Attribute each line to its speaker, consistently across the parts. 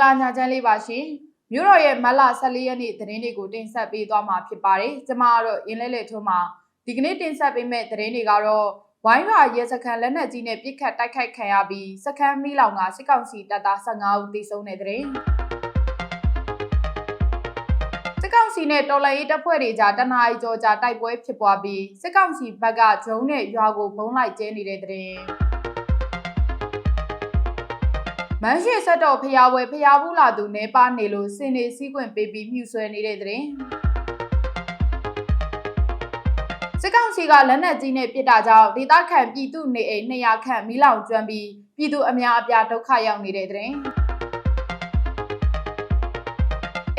Speaker 1: ္ဂလာညချမ်းလေးပါရှင်မြို့တော်ရဲ့မတ်လ14ရက်နေ့သတင်းတွေကိုတင်ဆက်ပေးသွားမှာဖြစ်ပါတယ်ကျမကတော့ရင်းလဲလဲထုံးမှာဒီကနေ့တင်ဆက်ပေးမယ့်သတင်းတွေကတော့ဝိုင်းရွာရဲစခန်းလက်နက်ကြီးနဲ့ပစ်ခတ်တိုက်ခိုက်ခံရပြီးစခန်းမီးလောင်ကစစ်ကောင်စီတပ်သား15ဦးသေဆုံးတဲ့သတင်းစစ်ကောင်စီနဲ့တော်လှန်ရေးတပ်ဖွဲ့တွေကြားတနအီကြောကြားတိုက်ပွဲဖြစ်ပွားပြီးစစ်ကောင်စီဘက်ကဂျုံနဲ့ရွာကိုဘုံလိုက်ကျဲနေတဲ့သတင်း မန်းရှိဆက်တော်ဖျားဝဲဖျားဘူးလာသူနေပါနေလို့စင်နေစည်းကွင်ပေးပြီးမြှူဆွဲနေတဲ့သတင်းစစ်ကောင်စီကလက်နက်ကြီးနဲ့ပစ်တာကြောင့်ဒေသခံပြည်သူနေအိမ်200ခန့်မီးလောင်ကျွမ်းပြီးပြည်သူအများအပြားဒုက္ခရောက်နေတဲ့သတင်း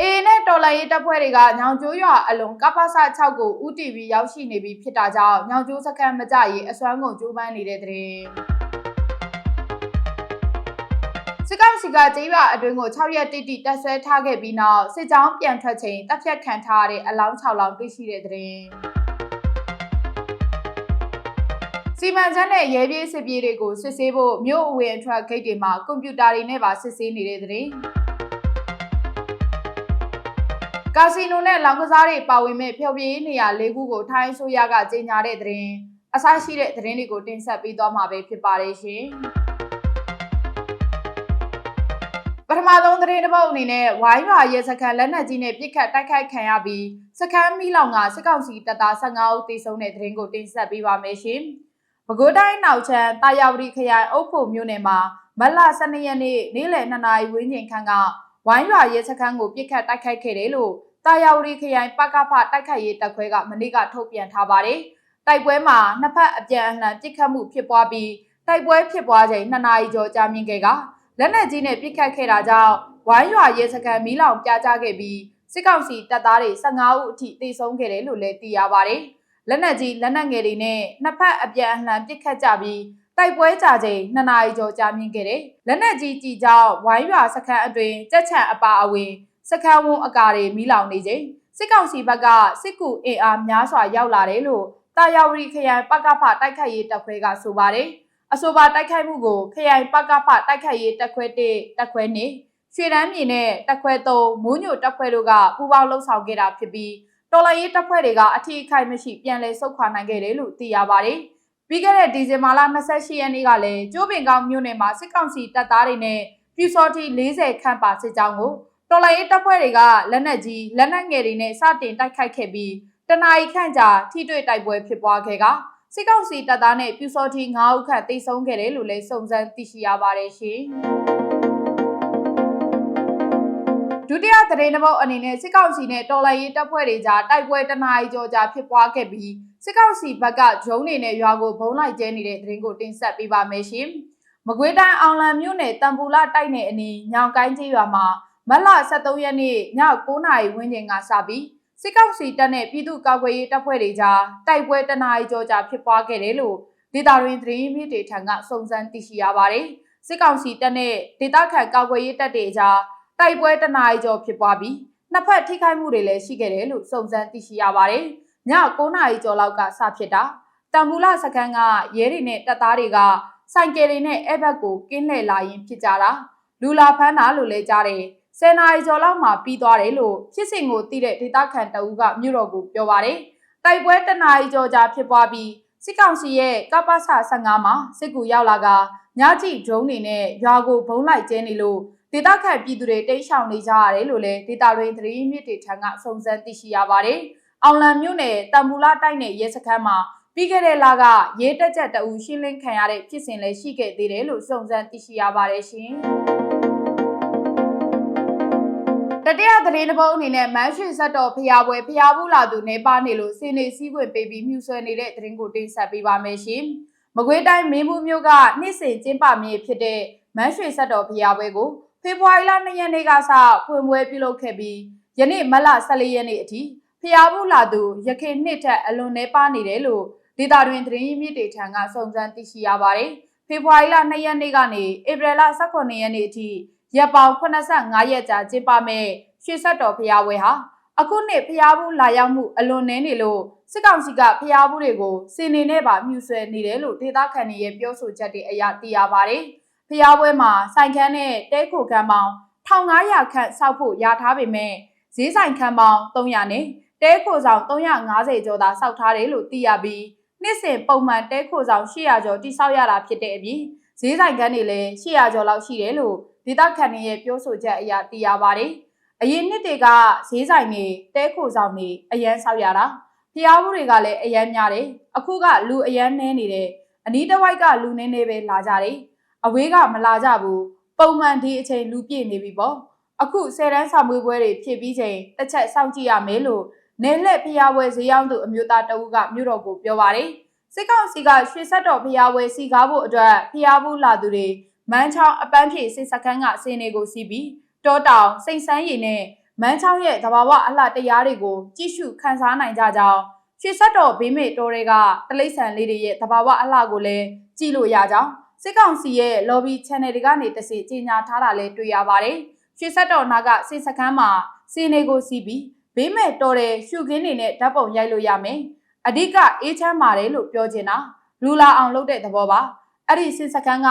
Speaker 1: အေနဲ့တော်လိုင်းရေးတပ်ဖွဲ့တွေကညောင်ကျိုးရွာအလုံးကပ္ပစ6ကို UTV ရောက်ရှိနေပြီဖြစ်တာကြောင့်ညောင်ကျိုးစခန်းမကြရေးအစွမ်းကုန်ကြိုးပမ်းနေတဲ့သတင်း စစ်ကောင်စီကကြေးရွာအတွင်းကို6ရက်တိတိတက်ဆွဲထားခဲ့ပြီးနောက်စစ်ကြောင်းပြန်ထွက်ချိန်တပ်ဖြတ်ခံထားရတဲ့အလောင်း6လောင်းတွေ့ရှိတဲ့သတင်းစီမံချက်နဲ့ရဲပြေးစစ်ပြေးတွေကိုစစ်ဆေးဖို့မြို့အဝင်အထွက်ဂိတ်တွေမှာကွန်ပျူတာတွေနဲ့ပါစစ်ဆေးနေတဲ့သတင်းကာစီနိုနဲ့လောင်ကစားတွေပါဝင်မဲ့ဖျော်ဖြေရေးနေရာ၄ခုကိုထိုင်းဆိုရကကြေညာတဲ့သတင်းအစရှိတဲ့သတင်းတွေကိုတင်ဆက်ပေးသွားမှာပဲဖြစ်ပါတယ်ရှင်။ ပထမဆုံးသတင်းတစ်ပုဒ်အနေနဲ့ဝိုင်းရွာရဲစခန်းလက်နက်ကြီးနဲ့ပြစ်ခတ်တိုက်ခိုက်ခံရပြီးစခန်းမီလောင်ကစစ်ကောင်စီတပ်သား15ဦးသေဆုံးတဲ့သတင်းကိုတင်ဆက်ပေးပါမယ်ရှင်။ပဲခူးတိုင်းနောက်ချမ်းတာယာဝတီခရိုင်အုပ်ဖို့မြို့နယ်မှာမတ်လ12ရက်နေ့နေ့လယ်2နာရီဝန်းကျင်ခန့်ကဝိုင်းရွာရဲစခန်းကိုပြစ်ခတ်တိုက်ခိုက်ခဲ့တယ်လို့တာယာဝတီခရိုင်ပကဖတိုက်ခိုက်ရေးတပ်ခွဲကမနေ့ကထုတ်ပြန်ထားပါတယ်။တိုက်ပွဲမှာနှစ်ဖက်အပြန်အလှန်ပစ်ခတ်မှုဖြစ်ပွားပြီးတိုက်ပွဲဖြစ်ပွားချိန်2နာရီကျော်ကြာမြင့်ခဲ့က လက်နက်ကြီးနဲ့ပစ်ခတ်ခဲ့တာကြောင့်ဝိုင်းရွာရဲစခန်းမီးလောင်ပြာကျခဲ့ပြီးစစ်ကောင်စီတပ်သားတွေ15ဦးအထိသေဆုံးခဲ့တယ်လို့လည်းသိရပါတယ်။လက်နက်ကြီးလက်နက်ငယ်တွေနဲ့နှစ်ဖက်အပြန်အလှန်ပစ်ခတ်ကြပြီးတိုက်ပွဲကြချိန်2နာရီကျော်ကြာမြင့်ခဲ့တယ်။လက်နက်ကြီးကြီးကြောင့်ဝိုင်းရွာစခန်းအတွင်းကြက်ချံအပါအဝင်စခန်းဝန်းအကာတွေမီးလောင်နေချိန်စစ်ကောင်စီဘက်ကစစ်ကူအင်အားများစွာရောက်လာတယ်လို့တာယာဝတီခရိုင်ပကဖတိုက်ခိုက်ရေးတပ်ခွဲကဆိုပါတယ်။ အဆိုပါတိုက်ခိုက်မှုကိုခရိုင်ပကဖတိုက်ခိုက်ရေးတပ်ခွဲ1တပ်ခွဲ2ရွှေတန်းမြေနဲ့တပ်ခွဲ3မိုးညိုတပ်ခွဲတို့ကပူးပေါင်းလှုပ်ဆောင်ခဲ့တာဖြစ်ပြီးတော်လိုင်းရေးတပ်ဖွဲ့တွေကအထီးအခိုက်မရှိပြန်လည်ဆုတ်ခွာနိုင်ခဲ့တယ်လို့သိရပါတယ်။ပြီးခဲ့တဲ့ဒီဇင်ဘာလ28ရက်နေ့ကလည်းကျိုးပင်ကောင်းမြို့နယ်မှာစစ်ကောင်စီတပ်သားတွေနဲ့ပြူစော်တီ40ခန့်ပါစစ်ကြောင်းကိုတော်လိုင်းရေးတပ်ဖွဲ့တွေကလက်နက်ကြီးလက်နက်ငယ်တွေနဲ့စတင်တိုက်ခိုက်ခဲ့ပြီးတနအီခန့်ကြာထိတွေ့တိုက်ပွဲဖြစ်ပွားခဲ့က စစ်ကောင်စီတပ်သားနဲ့ပြူစော်တီ9ဦးခန့်တိတ်ဆုံးခဲ့တယ်လို့လည်းစုံစမ်းသိရှိရပါတယ်ရှင်။ဒုတိယသတင်းတစ်ပုဒ်အနေနဲ့စစ်ကောင်စီနဲ့တော်လှန်ရေးတပ်ဖွဲ့တွေကြားတိုက်ပွဲတနအီကျော်ကြာဖြစ်ပွားခဲ့ပြီးစစ်ကောင်စီဘက်ကဂျုံတွေနဲ့ရွာကိုဘုံလိုက်ကျဲနေတဲ့သတင်းကိုတင်ဆက်ပေးပါမယ်ရှင်။မကွေးတိုင်းအောင်လံမြို့နယ်တံပူလာတိုက်နယ်အနီးညောင်ကိုင်းကျေးရွာမှာမတ်လ23ရက်နေ့ည9:00နာရီဝန်းကျင်ကစပြီး စစ်ကောင်စီတပ်နဲ့ပြည်သူ့ကာကွယ်ရေးတပ်ဖွဲ့တွေကြားတိုက်ပွဲတနာရီကျော်ကြာဖြစ်ပွားခဲ့တယ်လို့ဒေတာရင်းသတင်းမြစ်တွေထံကစုံစမ်းသိရှိရပါတယ်။စစ်ကောင်စီတပ်နဲ့ဒေတာခန့်ကာကွယ်ရေးတပ်တွေကြားတိုက်ပွဲတနာရီကျော်ဖြစ်ပွားပြီးနှစ်ဖက်ထိခိုက်မှုတွေလည်းရှိခဲ့တယ်လို့စုံစမ်းသိရှိရပါတယ်။ည9:00နာရီကျော်လောက်ကစဖြစ်တာတံမူလစခန်းကရဲတွေနဲ့တပ်သားတွေကစိုင်ကယ်တွေနဲ့အဲ့ဘက်ကိုကင်းလှည့်လာရင်ဖြစ်ကြတာလူလာဖမ်းတာလို့လည်းကြားတယ်။ 10နာရီကျော်လောက်မှပြီးသွားတယ်လို့ဖြစ်စဉ်ကိုသိတဲ့ဒေသခံတအူးကမြို့တော်ကိုပြောပါတယ်။တိုက်ပွဲတနာရီကျော်ကြာဖြစ်ပွားပြီးစစ်ကောင်စီရဲ့ကပ္ပစ15မှာစစ်ကူရောက်လာကညကြည့်ဒရုန်းတွေနဲ့ရွာကိုဘုံလိုက်ကျဲနေလို့ဒေသခံပြည်သူတွေတိတ်ရှောင်နေကြရတယ်လို့လည်းဒေတာရင်းသတင်းမြစ်တွေထံကစုံစမ်းသိရှိရပါတယ်။အောင်လံမြို့နယ်တံမူလာတိုက်နယ်ရဲစခန်းမှာပြီးခဲ့တဲ့လကရဲတက်ချက်တအူရှင်းလင်းခံရတဲ့ဖြစ်စဉ်လည်းရှိခဲ့သေးတယ်လို့စုံစမ်းသိရှိရပါတယ်ရှင်။ တတိယသတင်းတစ်ပုဒ်အနေနဲ့မန်းရွှေဆက်တော်ဖျားပွဲဖျားဘူးလာသူနေပါနေလို့စင်နေစည်းဝင်ပေးပြီးမြူဆွဲနေတဲ့သတင်းကိုတင်ဆက်ပေးပါမယ်ရှင်။မကွေးတိုင်းမင်းဘူးမြို့ကနှစ်စဉ်ကျင်းပမြေဖြစ်တဲ့မန်းရွှေဆက်တော်ဖျားပွဲကိုဖေဖော်ဝါရီလ2ရက်နေ့ကစဖွင့်ပွဲပြုလုပ်ခဲ့ပြီးယနေ့မတ်လ14ရက်နေ့အထိဖျားဘူးလာသူရခင်နှစ်ထက်အလွန်နေပါနေတယ်လို့ဒေတာတွင်သတင်းမြစ်တွေထံကစုံစမ်းသိရှိရပါတယ်။ဖေဖော်ဝါရီလ2ရက်နေ့ကနေဧပြီလ18ရက်နေ့အထိ ရက်ပေါင်း85ရက်ကြာကျင်းပမဲ့ရွှေဆက်တော်ဖျားပွဲဟာအခုနှစ်ဖျားဘူးလာရောက်မှုအလွန်နည်းနေလို့စစ်ကောင်စီကဖျားဘူးတွေကိုစင်နေနဲ့ပါမြှူဆွဲနေတယ်လို့ဒေသခံတွေရဲ့ပြောဆိုချက်တွေအရသိရပါတယ်။ဖျားပွဲမှာစိုင်ခန်းနဲ့တဲခိုခန်းပေါင်း1500ခန့်စောက်ဖို့ရထားပေမဲ့ဈေးဆိုင်ခန်းပေါင်း300နဲ့တဲခိုဆောင်350ကျော်သာစောက်ထားတယ်လို့သိရပြီးနှစ်စဉ်ပုံမှန်တဲခိုဆောင်800ကျော်တိစောက်ရတာဖြစ်တဲ့အပြင်ဈေးဆိုင်ခန်းတွေလည်း800ကျော်လောက်ရှိတယ်လို့ ဒေသခံတွေရဲ့ပြောဆိုချက်အရသိရပါတယ်။အရင်နှစ်တွေကဈေးဆိုင်တွေတဲခိုဆောင်တွေအရန်ဆောက်ရတာဖျားဘူးတွေကလည်းအရန်များတယ်။အခုကလူအရန်နှဲနေတယ်။အနီးတစ်ဝိုက်ကလူနည်းနည်းပဲလာကြတယ်။အဝေးကမလာကြဘူး။ပုံမှန်ဒီအချိန်လူပြည့်နေပြီပေါ့။အခုဆယ်တန်းဆောင်မွေးပွဲတွေဖြစ်ပြီးချိန်တစ်ချက်စောင့်ကြည့်ရမယ်လို့နယ်လက်ဖျားပွဲဈေးရောက်သူအမျိုးသားတအုပ်ကမြို့တော်ကိုပြောပါတယ်။စစ်ကောင်စီကရွှေဆက်တော်ဖျားပွဲစီကားဖို့အတွက်ဖျားဘူးလာသူတွေ မန်းချောင်းအပန်းဖြေစစ်စခန်းကစင်းတွေကိုစီးပြီးတောတောင်စိတ်ဆန်းရည်နဲ့မန်းချောင်းရဲ့သဘာဝအလှတရားတွေကိုကြည့်ရှုခန်းစားနိုင်ကြကြောင်းရွှေဆက်တော်ဘေးမေတော်တွေကတလိษံလေးတွေရဲ့သဘာဝအလှကိုလည်းကြည့်လို့ရကြောင်းစစ်ကောင်စီရဲ့ lobby channel တွေကနေတစီကြီးညာထားတာလည်းတွေ့ရပါတယ်။ရွှေဆက်တော်နာကစစ်စခန်းမှာစင်းတွေကိုစီးပြီးဘေးမဲ့တော်တဲ့ရှုခင်းနေနဲ့ဓာတ်ပုံရိုက်လို့ရမယ်။အဓိကအေးချမ်းပါတယ်လို့ပြောချင်တာလူလာအောင်လုပ်တဲ့သဘောပါ။ အဲ့ဒီစစ်စခန်းက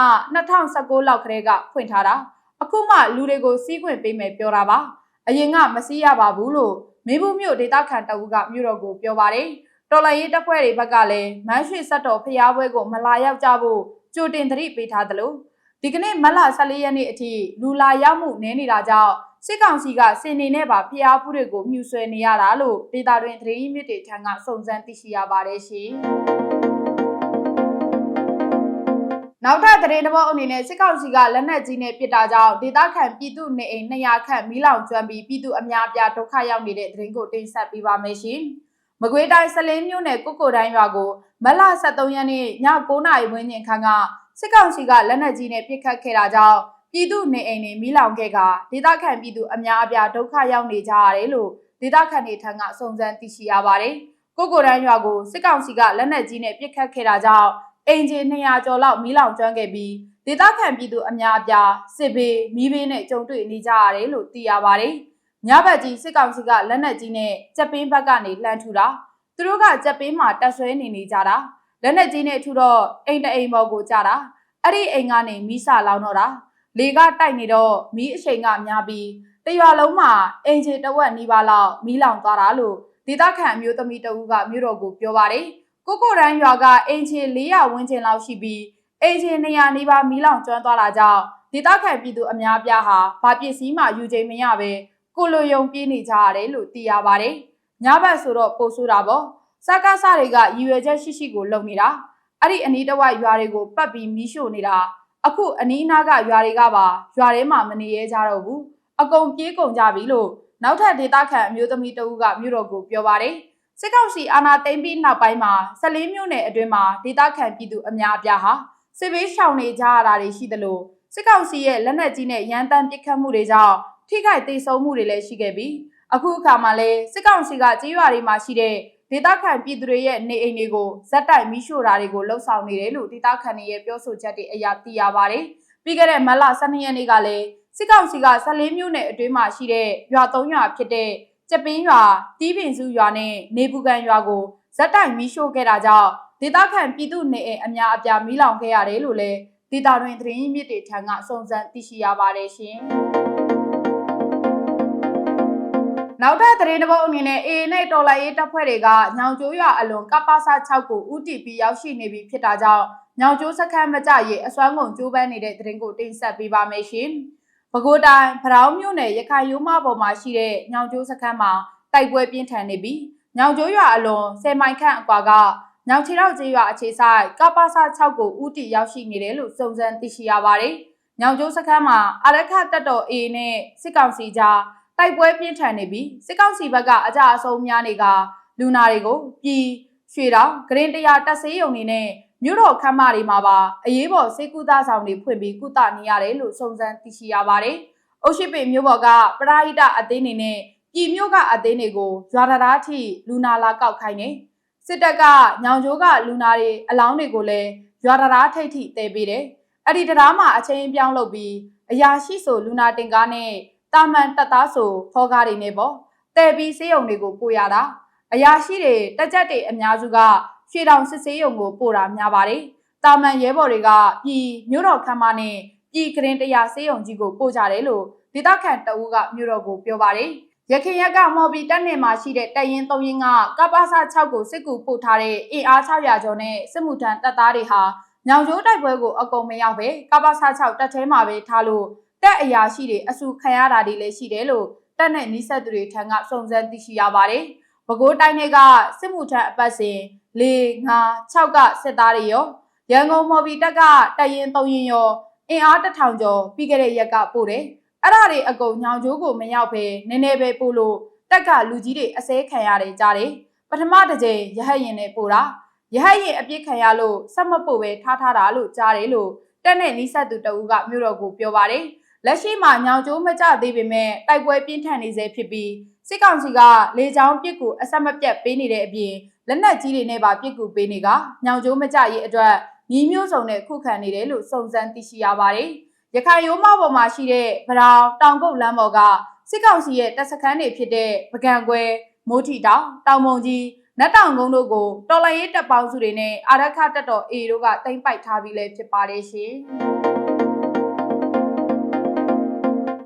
Speaker 1: 2019လောက်ကလေးကဖွင့်ထားတာအခုမှလူတွေကိုစီးခွင့်ပေးမယ်ပြောတာပါ။အရင်ကမစီးရပါဘူးလို့မင်းဘူးမြို့ဒေသခံတအုပ်ကမြို့တော်ကိုပြောပါတယ်။တော်လိုင်းရေးတပ်ဖွဲ့တွေဘက်ကလည်းမန်းရွှေဆက်တော်ဖျားပွဲကိုမလာရောက်ကြဖို့ကြိုတင်သတိပေးထားသလိုဒီကနေ့မတ်လ14ရက်နေ့အထိလူလာရောက်မှုနည်းနေတာကြောင့်စစ်ကောင်စီကစင်နေနဲ့ပါဖျားဖူးတွေကိုမြှူဆွဲနေရတာလို့ဒေတာတွင်သတင်းရင်းမြစ်တွေထံကစုံစမ်းသိရှိရပါတယ်ရှင်။ နောက်ထပ်သတင်းတစ်ပုဒ်အနေနဲ့စစ်ကောင်စီကလက်နက်ကြီးနဲ့ပစ်တာကြောင့်ဒေသခံပြည်သူနေအိမ်200ခန့်မီးလောင်ကျွမ်းပြီးပြည်သူအများအပြားဒုက္ခရောက်နေတဲ့သတင်းကိုတင်ဆက်ပေးပါမယ်ရှင်။မကွေးတိုင်းစလင်းမြို့နယ်ကုက္ကိုတိုင်းရွာကိုမလ23ရက်နေ့ည9:00နာရီဝန်းကျင်ခန့်ကစစ်ကောင်စီကလက်နက်ကြီးနဲ့ပစ်ခတ်ခဲ့တာကြောင့်ပြည်သူနေအိမ်တွေမီးလောင်ခဲ့ကဒေသခံပြည်သူအများအပြားဒုက္ခရောက်နေကြရတယ်လို့ဒေသခံတွေထံကစုံစမ်းသိရှိရပါတယ်။ကိုကိုရန်ရွာကိုစစ်ကောင်စီကလက်နက်ကြီးနဲ့ပစ်ခတ်ခဲ့တာကြောင့် အင်ဂျင်200ကျော်လောက်မီးလောင်ကျွမ်းခဲ့ပြီးဒေသခံပြည်သူအများအပြားစစ်ဘေးမီးဘေးနဲ့ကြုံတွေ့နေကြရတယ်လို့သိရပါတယ်။ညဘက်ကြီးစစ်ကောင်စီကလက်နက်ကြီးနဲ့ကြက်ပင်းဘက်ကနေလှမ်းထူတာသူတို့ကကြက်ပင်းမှာတက်ဆွဲနေနေကြတာလက်နက်ကြီးနဲ့ထူတော့အိမ်တအိမ်ပေါ်ကိုကြတာအဲ့ဒီအိမ်ကနေမီးစာလောင်တော့တာလေကတိုက်နေတော့မီးအချိန်ကများပြီးတရွာလုံးမှာအင်ဂျင်တဝက်နီးပါးလောက်မီးလောင်သွားတာလို့ဒေသခံအမျိုးသမီးတဦးကမြို့တော်ကိုပြောပါတယ် ကိုကိုရန်ရွာကအင်ဂျင်400ဝန်းကျင်လောက်ရှိပြီးအင်ဂျင်200နီးပါးမီးလောင်ကျွမ်းသွားတာကြောင့်ဒေသခံပြည်သူအများပြားဟာဗာပစ္စည်းမှယူချိန်မရပဲကိုလိုယုံပြေးနေကြရတယ်လို့သိရပါတယ်ညဘက်ဆိုတော့ပို့ဆိုတာပေါ့စကားစတွေကရည်ရွယ်ချက်ရှိရှိကိုလုပ်နေတာအဲ့ဒီအနီးတစ်ဝိုက်ရွာတွေကိုပတ်ပြီးမီးရှို့နေတာအခုအနီးအနားကရွာတွေကပါရွာထဲမှာမနေရကြတော့ဘူးအကုန်ပြေးကုန်ကြပြီလို့နောက်ထပ်ဒေသခံအမျိုးသမီးတဦးကမြို့တော်ကိုပြောပါတယ် စစ်ကောင်စီအာဏာသိမ်းပြီးနောက်ပိုင်းမှာဆက်လင်းမြို့နယ်အတွင်းမှာဒေသခံပြည်သူအများအပြားဟာစစ်ဘေးရှောင်နေကြရတာတွေရှိသလိုစစ်ကောင်စီရဲ့လက်နက်ကြီးနဲ့ရန်တမ်းပစ်ခတ်မှုတွေကြောင့်ထိခိုက်ဒေဆုံးမှုတွေလည်းရှိခဲ့ပြီးအခုအခါမှာလည်းစစ်ကောင်စီကကြေးရွာတွေမှာရှိတဲ့ဒေသခံပြည်သူတွေရဲ့နေအိမ်တွေကိုဇက်တိုက်မိရှို့တာတွေကိုလှုံ့ဆော်နေတယ်လို့ဒေသခံတွေရဲ့ပြောဆိုချက်တွေအရသိရပါတယ်။ပြီးခဲ့တဲ့မတ်လ12ရက်နေ့ကလည်းစစ်ကောင်စီက14မြို့နယ်အတွင်းမှာရှိတဲ့ရွာ3ရွာဖြစ်တဲ့ ကျပင်းရွာတီးပင်စုရွာနဲ့နေပူကန်ရွာကိုဇက်တိုက်မိရှို့ခဲ့တာကြောင့်ဒေသခံပြည်သူနေအိမ်အများအပြားမီးလောင်ခဲ့ရတယ်လို့လည်းဒေသတွင်သတင်းရင်းမြစ်တွေထံကစုံစမ်းသိရှိရပါတယ်ရှင်။နောက်ထပ်သတင်းတစ်ပုဒ်အနေနဲ့ AA နဲ့တော်လိုင်းရေးတပ်ဖွဲ့တွေကညောင်ကျိုးရွာအလွန်ကပ္ပစ6ကိုဥတီပြီးရောက်ရှိနေပြီဖြစ်တာကြောင့်ညောင်ကျိုးစခန်းမကြရေးအစွမ်းကုန်ကျိုးပန်းနေတဲ့သတင်းကိုတင်ဆက်ပေးပါမယ်ရှင်။ ပဲခူးတိုင်းဖရောင်းမြို့နယ်ရခိုင်ရိုးမပေါ်မှာရှိတဲ့ညောင်ကျိုးစခန်းမှာတိုက်ပွဲပြင်းထန်နေပြီးညောင်ကျိုးရွာအလွန်10မိုင်ခန့်အကွာကညောင်ချီတော့ကျေးရွာအခြေဆိုင်ကပ္ပစ6ကိုဥတီရောက်ရှိနေတယ်လို့စုံစမ်းသိရှိရပါတယ်။ညောင်ကျိုးစခန်းမှာအရခတ်တပ်တော် A နဲ့စစ်ကောင်စီကြားတိုက်ပွဲပြင်းထန်နေပြီးစစ်ကောင်စီဘက်ကအကြအဆုံးများနေကလူနာတွေကိုပြည်ရွှေတောင်ဂရင်တရာတက်ဆေးရုံနေနဲ့ မြို့တော်ခမ်းမတွေမှာပါအရေးပေါ်စေကူသားဆောင်တွေဖွင့်ပြီးကုသနေရတယ်လို့စုံစမ်းသိရှိရပါတယ်။အုတ်ရှိပေမြို့ပေါ်ကပရာဟိတအသင်းနေနဲ့ပြည်မြို့ကအသင်းတွေကိုရွာတရားထိလူနာလာကောက်ခိုင်းနေစစ်တပ်ကညောင်ကျိုးကလူနာတွေအလောင်းတွေကိုလည်းရွာတရားထိတ်ထိတဲပေးတယ်။အဲ့ဒီတရားမှာအချင်းပြောင်းလုပ်ပြီးအရာရှိဆိုလူနာတင်ကားနဲ့တာမန်တက်သားဆိုဖောကားတွေနဲ့ပေါ့တဲပြီးစေးရုံတွေကိုပို့ရတာအရာရှိတွေတက်ကြက်တွေအများစုက ရွှေတောင်စစ်စေးရုံကိုပို့တာများပါတယ်တာမန်ရဲဘော်တွေကပြည်မြို့တော်ခမ်းမနဲ့ပြည်ကရင်တရားစေးရုံကြီးကိုပို့ကြတယ်လို့ဒေသခံတအူးကမြို့တော်ကိုပြောပါတယ်ရခိုင်ရက်ကမော်ဘီတက်နယ်မှာရှိတဲ့တရင်၃ရင်ကကပ္ပစ6ကိုစစ်ကူပို့ထားတဲ့အင်အား600ကျော်နဲ့စစ်မှုထမ်းတပ်သားတွေဟာညောင်ကျိုးတိုက်ပွဲကိုအကုန်မရောက်ပဲကပ္ပစ6တက်ထဲမှာပဲထားလို့တက်အရာရှိတွေအဆူခံရတာတွေလည်းရှိတယ်လို့တက်နဲ့နီးစပ်သူတွေထံကစုံစမ်းသိရှိရပါတယ်။ ပဲခူးတိုင်းတွေကစစ်မှုထမ်းအပတ်စဉ်၄၅6ကစစ်သားတွေရောရန်ကုန်မော်ဘီတက်ကတရင်၃ရင်ရောအင်အားတစ်ထောင်ကျော်ပြီးခဲ့တဲ့ရက်ကပို့တယ်။အဲ့ဒါတွေအကုန်ညောင်ကျိုးကိုမရောက်ပဲနည်းနည်းပဲပို့လို့တက်ကလူကြီးတွေအစဲခံရတယ်ကြားတယ်။ပထမတစ်ကြိမ်ရဟတ်ရင်နဲ့ပို့တာရဟတ်ရင်အပြစ်ခံရလို့ဆက်မပို့ပဲထားထားတာလို့ကြားတယ်လို့တက်နဲ့နီးစပ်သူတဦးကမြို့တော်ကိုပြောပါတယ်။ လက်ရှိမှာညောင်ကျိုးမကြသေးပေမဲ့တိုက်ပွဲပြင်းထန်နေစေဖြစ်ပြီးစစ်ကောင်စီကလေကြောင်းပစ်ကူအဆက်မပြတ်ပေးနေတဲ့အပြင်လက်နက်ကြီးတွေနဲ့ပါပစ်ကူပေးနေကညောင်ကျိုးမကြရေးအတွက်ညီမျိုးစုံနဲ့ခုခံနေတယ်လို့စုံစမ်းသိရှိရပါတယ်။ရခိုင်ရိုးမပေါ်မှာရှိတဲ့ဗရောင်တောင်ကုတ်လမ်းပေါ်ကစစ်ကောင်စီရဲ့တပ်စခန်းတွေဖြစ်တဲ့ပကံကွဲမိုးထီတောင်တောင်မုံကြီးနတ်တောင်ကုန်းတို့ကိုတော်လိုင်းရေးတပ်ပေါင်းစုတွေနဲ့အာရခတပ်တော် A တို့ကတင်ပိုက်ထားပြီးလဲဖြစ်ပါတယ်ရှင်။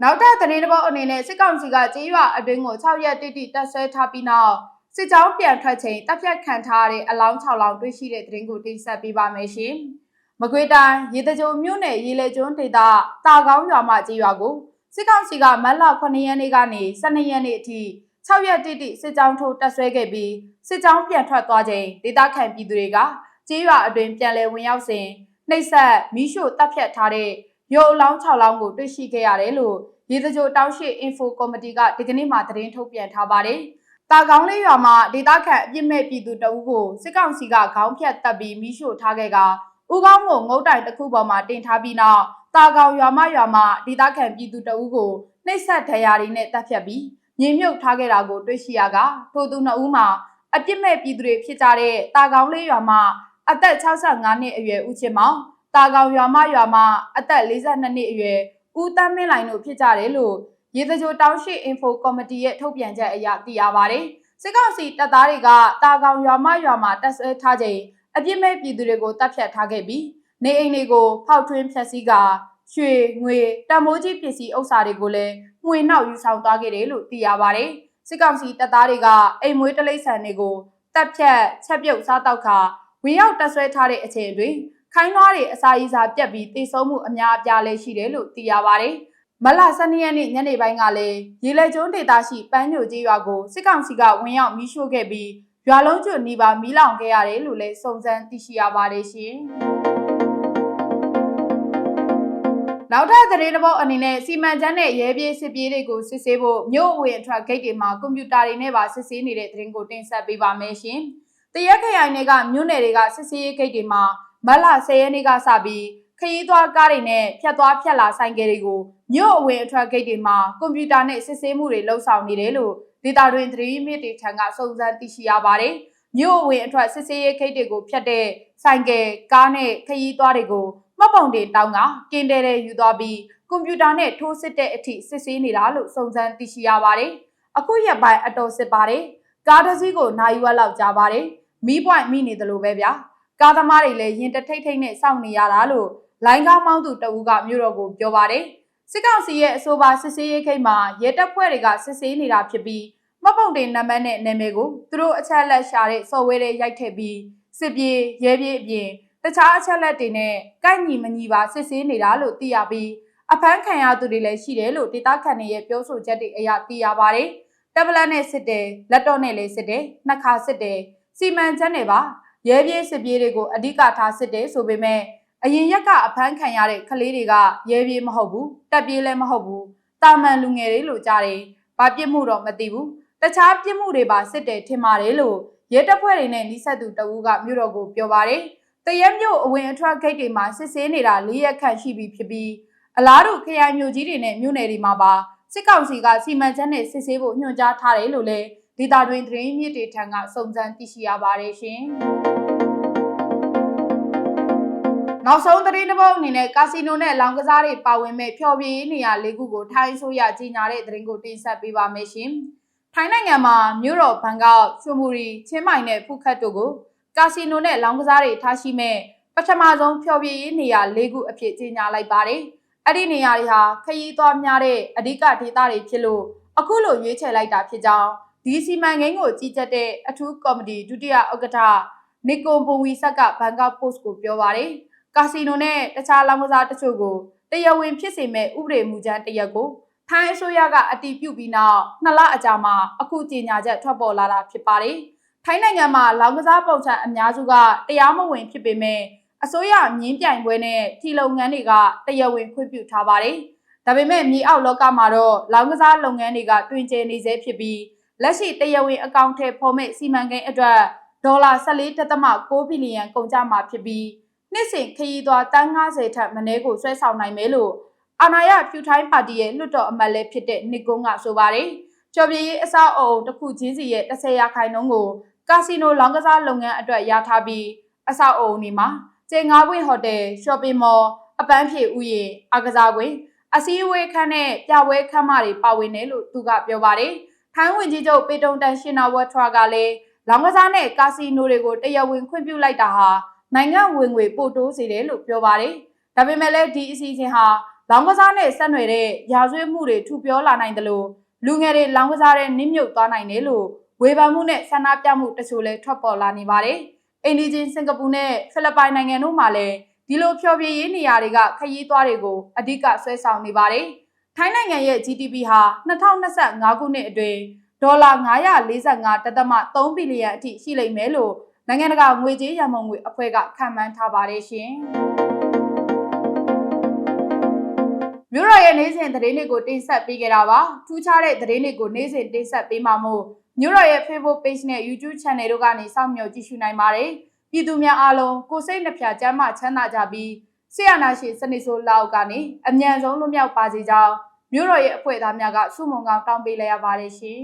Speaker 1: နောက်ထပ်သတင်းတစ်ပုဒ်အနေနဲ့စစ်ကောင်စီကကြေးရွာအတွင်းကို6ရက်တိတိတက်ဆွဲထားပြီးနောက်စစ်ကြောင်းပြန်ထွက်ချိန်တပ်ဖြတ်ခံထားတဲ့အလောင်း6လောင်းတွေ့ရှိတဲ့သတင်းကိုတင်ဆက်ပေးပါမယ်ရှင်။မကွေးတိုင်းရေတကြုံမြို့နယ်ရေလေကျွန်းဒေသတာကောင်းရွာမှကြေးရွာကိုစစ်ကောင်စီကမတ်လ9ရက်နေ့ကနေ12ရက်နေ့အထိ6ရက်တိတိစစ်ကြောင်းထိုးတက်ဆွဲခဲ့ပြီးစစ်ကြောင်းပြန်ထွက်သွားချိန်ဒေသခံပြည်သူတွေကကြေးရွာအတွင်ပြန်လည်ဝင်ရောက်စဉ်နှိပ်ဆက်မီးရှို့တပ်ဖြတ်ထားတဲ့ ရုပ်အလောင်း6လောင်းကိုတွေ့ရှိခဲ့ရတယ်လို့ရေတကြိုတောင်းရှိ info ကော်မတီကဒီကနေ့မှသတင်းထုတ်ပြန်ထားပါတယ်။တာကောင်းလေးရွာမှာဒေသခံအပြစ်မဲ့ပြည်သူတအုပ်ကိုစစ်ကောင်စီကခေါင်းဖြတ်တပ်ပြီးမီးရှို့ထားခဲ့ကဦးကောင်းကိုငုတ်တိုင်တစ်ခုပေါ်မှာတင်ထားပြီးနောက်တာကောင်ရွာမရွာမှာဒေသခံပြည်သူတအုပ်ကိုနှိပ်စက်ဒဏ်ရာတွေနဲ့တပ်ဖြတ်ပြီးညင်မြုပ်ထားခဲ့တာကိုတွေ့ရှိရကထိုသူနှစ်ဦးမှာအပြစ်မဲ့ပြည်သူတွေဖြစ်ကြတဲ့တာကောင်လေးရွာမှာအသက်65နှစ်အရွယ်ဦးချစ်မောင် တာကောင်ရွာမရွာမှာအသက်42နှစ်အရွယ်ဦးတန်းမင်းလိုင်တို့ဖြစ်ကြတယ်လို့ရေစကြိုတောင်းရှိ info ကော်မတီရဲ့ထုတ်ပြန်ချက်အရသိရပါတယ်စစ်ကောင်စီတပ်သားတွေကတာကောင်ရွာမရွာမှာတပ်ဆွဲထားချိန်အပြစ်မဲ့ပြည်သူတွေကိုတပ်ဖြတ်ထားခဲ့ပြီးနေအိမ်တွေကိုဖောက်ထွင်းဖျက်ဆီးကာရွှေငွေတံမိုးကြီးပစ္စည်းဥစ္စာတွေကိုလည်းငွေနှောက်ယူဆောင်သွားခဲ့တယ်လို့သိရပါတယ်။စစ်ကောင်စီတပ်သားတွေကအိမ်မွေးတလိษံတွေကိုတပ်ဖြတ်ချက်ပြုတ်စားတောက်ခါဝင်ရောက်တပ်ဆွဲထားတဲ့အချိန်တွင် ခိုင်းနွားတွေအစာရေးစာပြက်ပြီးတိတ်ဆုံးမှုအများအပြားလည်းရှိတယ်လို့သိရပါတယ်။မလ12ရက်နေ့ညနေပိုင်းကလည်းရေလေကျွန်းဒေသရှိပန်းညိုကြီးရွာကိုစစ်ကောင်စီကဝင်ရောက်မီးရှို့ခဲ့ပြီးရွာလုံးကျွတ်နီးပါမီးလောင်ခဲ့ရတယ်လို့လည်းစုံစမ်းသိရှိရပါတယ်ရှင်။နောက်ထပ်သတင်းတစ်ပုဒ်အနေနဲ့စီမံချမ်းနဲ့ရဲပြေးစစ်ပြေးတွေကိုစစ်ဆေးဖို့မြို့အဝင်အထွက်ဂိတ်တွေမှာကွန်ပျူတာတွေနဲ့ပါစစ်ဆေးနေတဲ့သတင်းကိုတင်ဆက်ပေးပါမယ်ရှင်။တရက်ခရိုင်တွေကမြို့နယ်တွေကစစ်ဆေးရေးဂိတ်တွေမှာ မတ်လ10ရက်နေ့ကစပြီးခရီးသွားကားတွေနဲ့ဖြတ်သွားဖြတ်လာဆိုင်ကယ်တွေကိုမြို့အဝင်အထွက်ဂိတ်တွေမှာကွန်ပျူတာနဲ့စစ်ဆေးမှုတွေလှုပ်ဆောင်နေတယ်လို့ဒေတာတွင်သတင်းမြစ်တွေထံကစုံစမ်းသိရှိရပါတယ်။မြို့အဝင်အထွက်စစ်ဆေးရေးဂိတ်တွေကိုဖြတ်တဲ့ဆိုင်ကယ်ကားနဲ့ခရီးသွားတွေကိုမှတ်ပုံတင်တောင်းကကင်းတဲတဲ့ယူသွားပြီးကွန်ပျူတာနဲ့ထိုးစစ်တဲ့အထိစစ်ဆေးနေတာလို့စုံစမ်းသိရှိရပါတယ်။အခုရက်ပိုင်းအတော်စစ်ပါတယ်။ကားတစ်စီးကိုနိုင်ဝက်လောက်ကြာပါတယ်။မီးပွိုင်မိနေတယ်လို့ပဲဗျာ။ ကားသမားတွေလည်းရင်တထိတ်ထိတ်နဲ့စောင့်နေရတာလို့လိုင်းကားမောင်းသူတဦးကမြို့တော်ကိုပြောပါတယ်။စစ်ကောင်စီရဲ့အဆိုပါစစ်ဆေးရေးခိတ်မှာရဲတပ်ဖွဲ့တွေကစစ်ဆေးနေတာဖြစ်ပြီးမှတ်ပုံတင်နံပါတ်နဲ့နာမည်ကိုသူတို့အချက်လက်ရှာတဲ့ software တွေရိုက်ထည့်ပြီးစစ်ပြေးရဲပြေးအပြင်တခြားအချက်လက်တွေနဲ့ကိုက်ညီမညီပါစစ်ဆေးနေတာလို့သိရပြီးအဖမ်းခံရသူတွေလည်းရှိတယ်လို့ဒေတာခန်တွေရဲ့ပြောဆိုချက်တွေအရသိရပါတယ်။တက်ဘလက်နဲ့စစ်တယ်လက်တော့နဲ့လည်းစစ်တယ်နှစ်ခါစစ်တယ်စီမံချက်နဲ့ပါ ရဲပြေးစစ်ပြေးတွေကိုအဓိကထားစစ်တယ်ဆိုပေမဲ့အရင်ရက်ကအဖမ်းခံရတဲ့ကလေးတွေကရဲပြေးမဟုတ်ဘူးတက်ပြေးလည်းမဟုတ်ဘူးတာမန်လူငယ်တွေလို့ကြားတယ်။ဘာပြစ်မှုတော့မသိဘူး။တခြားပြစ်မှုတွေပါစစ်တယ်ထင်ပါတယ်လို့ရဲတပ်ဖွဲ့တွေနဲ့နှိဆက်သူတအူးကမြို့တော်ကိုပြောပါတယ်။တရက်မြို့အဝင်အထွက်ဂိတ်တွေမှာစစ်ဆေးနေတာ၄ရက်ခန့်ရှိပြီဖြစ်ပြီးအလားတူခရိုင်မြို့ကြီးတွေနဲ့မြို့နယ်တွေမှာပါစစ်ကောင်စီကစီမံချက်နဲ့စစ်ဆေးဖို့ညွှန်ကြားထားတယ်လို့လည်း ဒေတာတွင်သတင်းမြစ်တွေထံကစုံစမ်းသိရှိရပါတယ်ရှင်။နောက်ဆုံးသတင်းတစ်ပုဒ်အနေနဲ့ကာစီနိုနဲ့လောင်ကစားတွေပါဝင်မဲ့ဖျော်ဖြေရေးနေရာ၄ခုကိုထိုင်းဆိုရကြီးညာတဲ့သတင်းကိုတင်ဆက်ပေးပါမယ်ရှင်။ထိုင်းနိုင်ငံမှာမြို့တော်ဘန်ကောက်၊ချွန်ဘူရီ၊ချင်းမိုင်နဲ့ဖူခတ်တို့ကိုကာစီနိုနဲ့လောင်ကစားတွေထားရှိမဲ့ပထမဆုံးဖျော်ဖြေရေးနေရာ၄ခုအဖြစ်ကြီးညာလိုက်ပါတယ်။အဲ့ဒီနေရာတွေဟာခရီးသွားများတဲ့အဓိကဒေသတွေဖြစ်လို့အခုလိုရွေးချယ်လိုက်တာဖြစ်ကြောင်း ဒီစီမံကိန်းကိုကြီးကြပ်တဲ့အထူးကော်မတီဒုတိယဥက္ကဋ္ဌနီကွန်ပုံဝီဆက်ကဘန်ကောက်ပို့စ်ကိုပြောပါတယ်ကာစီနိုနဲ့တခြားလောင်းကစားတချို့ကိုတရားဝင်ဖြစ်စေမဲ့ဥပဒေမူကြမ်းတစ်ရက်ကိုထိုင်းအစိုးရကအတည်ပြုပြီးနောက်နှစ်လအကြာမှာအခုကြေညာချက်ထွက်ပေါ်လာတာဖြစ်ပါတယ်ထိုင်းနိုင်ငံမှာလောင်းကစားပုံစံအများစုကတရားမဝင်ဖြစ်ပေမဲ့အစိုးရမြင်းပြိုင်ပွဲနဲ့ထီလုပ်ငန်းတွေကတရားဝင်ခွင့်ပြုထားပါတယ်။ဒါပေမဲ့မြေအောက်လောကမှာတော့လောင်းကစားလုပ်ငန်းတွေကတွင်ကျယ်နေစေဖြစ်ပြီး လက်ရှိတရားဝင်အကောင့်ထဲဖော်မဲ့စီမံကိန်းအတွက်ဒေါ်လာ14.6ဘီလီယံကုန်ကျမှာဖြစ်ပြီးနှစ်စဉ်ခရီးသွားတန်း90ထက်မနည်းကိုဆွဲဆောင်နိုင်မယ်လို့အာဏာရဖြူထိုင်းပါတီရဲ့လွှတ်တော်အမတ်လည်းဖြစ်တဲ့နစ်ကွန်းကဆိုပါတယ်။ကျော်ပြည်ရေးအဆောက်အအုံတစ်ခုချင်းစီရဲ့10ရာခိုင်နှုန်းကိုကာစီနိုလောင်းကစားလုပ်ငန်းအတွက်ရထားပြီးအဆောက်အအုံတွေမှာကျေငါးပွင့်ဟိုတယ်၊ရှော့ပင်းမော်၊အပန်းဖြေဥယျာဉ်၊အကစားကွင်းအစည်းအဝေးခန်းနဲ့ပြပွဲခန်းမတွေပါဝင်တယ်လို့သူကပြောပါတယ်။ ထိုင်းဝင်ကြီးချုပ်ပေတုံတန်ရှင်နာဝတ်ထွာကလည်းလောင်းကစားနဲ့ကာစီနိုတွေကိုတရားဝင်ခွင့်ပြုလိုက်တာဟာနိုင်ငံဝင်ငွေပို့တိုးစေတယ်လို့ပြောပါတယ်။ဒါပေမဲ့လည်းဒီအစီအစဉ်ဟာလောင်းကစားနဲ့ဆက်နွယ်တဲ့ရာဇဝတ်မှုတွေထူပြောလာနိုင်တယ်လို့လူငယ်တွေလောင်းကစားတဲ့နစ်မြုပ်သွားနိုင်တယ်လို့ဝေဖန်မှုနဲ့ဆန္ဒပြမှုတချို့လည်းထွက်ပေါ်လာနေပါတယ်။အိန္ဒိချင်းစင်ကာပူနဲ့ဖိလစ်ပိုင်နိုင်ငံတို့မှာလည်းဒီလိုဖျော်ဖြေရေးနေရာတွေကခရီးသွားတွေကိုအဓိကဆွဲဆောင်နေပါတယ်။ ထိုင်းနိုင်ငံရဲ့ GDP ဟာ2025ခုနှစ်အတွင်းဒေါ်လာ945.3ဘီလီယံအထိရှိလိမ့်မယ်လို့နိုင်ငံတကာငွေကြေးရန်ပုံငွေအဖွဲ့ကခန့်မှန်းထားပါတယ်ရှင်။မြို့တော်ရဲ့နေ့စဉ်သတင်းတွေကိုတင်ဆက်ပေးကြတာပါထူးခြားတဲ့သတင်းတွေကိုနေ့စဉ်တင်ဆက်ပေးမှာမို့မြို့တော်ရဲ့ Facebook Page နဲ့ YouTube Channel တို့ကနေစောင့်မျှော်ကြည့်ရှုနိုင်ပါတယ်ပြည်သူများအားလုံးကိုစိတ်နှဖျားကျမ်းမာချမ်းသာကြပြီး ဆရာနာရှင်စနစ်ဆိုးလောက်ကနေအမြန်ဆုံးလွတ်မြောက်ပါစေကြောင်းမြို့တော်ရဲ့အဖွဲ့သားများကဆုမွန်ကောင်းတောင်းပေးလိုက်ရပါတယ်ရှင်